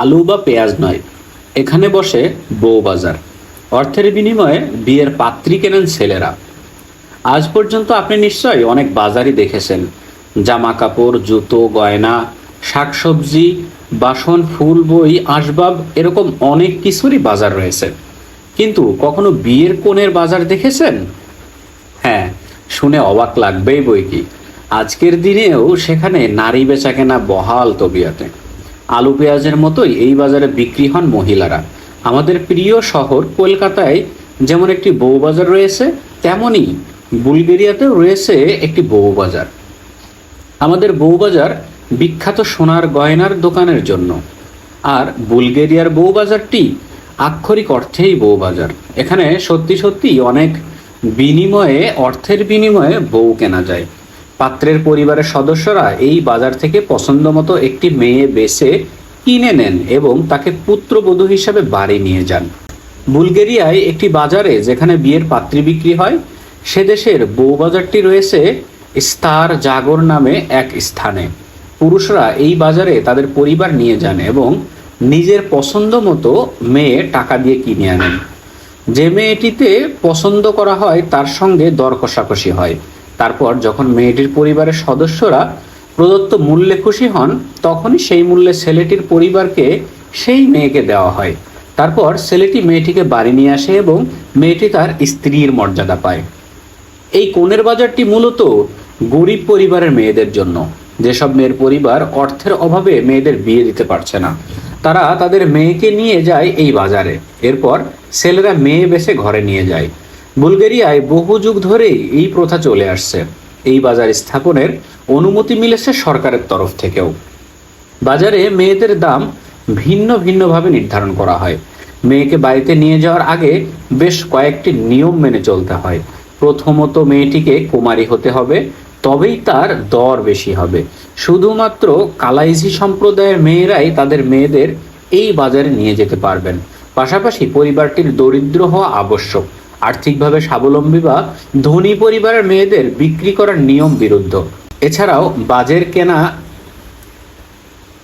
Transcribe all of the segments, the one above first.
আলু বা পেঁয়াজ নয়। এখানে বসে বউ বাজার। অর্থের বিনিময়ে বিয়ের পাত্রী কেনেন ছেলেরা। আজ পর্যন্ত আপনি নিশ্চয়ই অনেক বাজারই দেখেছেন। জামা কাপড় জুতো, গয়না, শাকসবজি, বাসন, ফুল, বই, আসবাব এরকম অনেক কিছুরই বাজার রয়েছে। কিন্তু কখনো বিয়ের কোণের বাজার দেখেছেন? হ্যাঁ শুনে অবাক লাগবেই বই কি আজকের দিনেও সেখানে নারী বেচা কেনা বহাল তবিয়াতে। আলু পেঁয়াজের মতোই এই বাজারে বিক্রি হন মহিলারা। আমাদের প্রিয় শহর কলকাতায় যেমন একটি বউ বাজার রয়েছে তেমনই বুলগেরিয়াতেও রয়েছে একটি বউ বাজার আমাদের বউবাজার বিখ্যাত সোনার গয়নার দোকানের জন্য। আর বুলগেরিয়ার বউবাজারটি আক্ষরিক অর্থেই বউবাজার। এখানে সত্যি সত্যি অনেক বিনিময়ে, অর্থের বিনিময়ে বউ কেনা যায়। পাত্রের পরিবারের সদস্যরা এই বাজার থেকে পছন্দ মতো একটি মেয়ে বেছে কিনে নেন এবং তাকে পুত্রবধূ হিসাবে বাড়ি নিয়ে যান। বুলগেরিয়ায় একটি বাজারে যেখানে বিয়ের পাত্রী বিক্রি হয়, সে দেশের বউবাজারটি রয়েছে স্টার জাগর নামে এক স্থানে। পুরুষরা এই বাজারে তাদের পরিবার নিয়ে যান এবং নিজের পছন্দ মতো মেয়ে টাকা দিয়ে কিনে আনেন। যে মেয়েটিতে পছন্দ করা হয়, তার সঙ্গে দর কষাকষি হয়। তারপর যখন মেয়েটির পরিবারের সদস্যরা প্রদত্ত মূল্যে খুশি হন, তখনই সেই মূল্যে ছেলেটির পরিবারকে সেই মেয়েকে দেওয়া হয়। তারপর ছেলেটি মেয়েটিকে বাড়ি নিয়ে আসে এবং মেয়েটি তার স্ত্রীর মর্যাদা পায়। এই কোণের বাজারটি মূলত গরিব পরিবারের মেয়েদের জন্য। যেসব মেয়ের পরিবার অর্থের অভাবে মেয়েদের বিয়ে দিতে পারছে না, তারা তাদের মেয়েকে নিয়ে যায় এই বাজারে। এরপর ছেলেরা মেয়ে বেছে ঘরে নিয়ে যায়। বুলগেরিয়ায় বহু যুগ ধরেই এই প্রথা চলে আসছে। এই বাজার স্থাপনের অনুমতি মিলেছে সরকারের তরফ থেকেও। বাজারে মেয়েদের দাম ভিন্ন ভিন্নভাবে নির্ধারণ করা হয়। মেয়েকে বাড়িতে নিয়ে যাওয়ার আগে বেশ কয়েকটি নিয়ম মেনে চলতে হয়। প্রথমত মেয়েটিকে কুমারী হতে হবে, তবেই তার দর বেশি হবে। শুধুমাত্র কালাইজি সম্প্রদায়ের মেয়েরাই তাদের মেয়েদের এই বাজারে নিয়ে যেতে পারবেন। পাশাপাশি পরিবারটির দরিদ্র হওয়া আবশ্যক। আর্থিকভাবে স্বাবলম্বী বা ধনী পরিবারের মেয়েদের বিক্রি করার নিয়ম বিরুদ্ধ। এছাড়াও বাজের কেনা,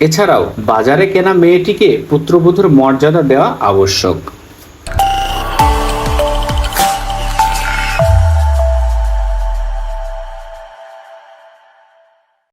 এছাড়াও বাজারে কেনা মেয়েটিকে পুত্রবধূর মর্যাদা দেওয়া আবশ্যক।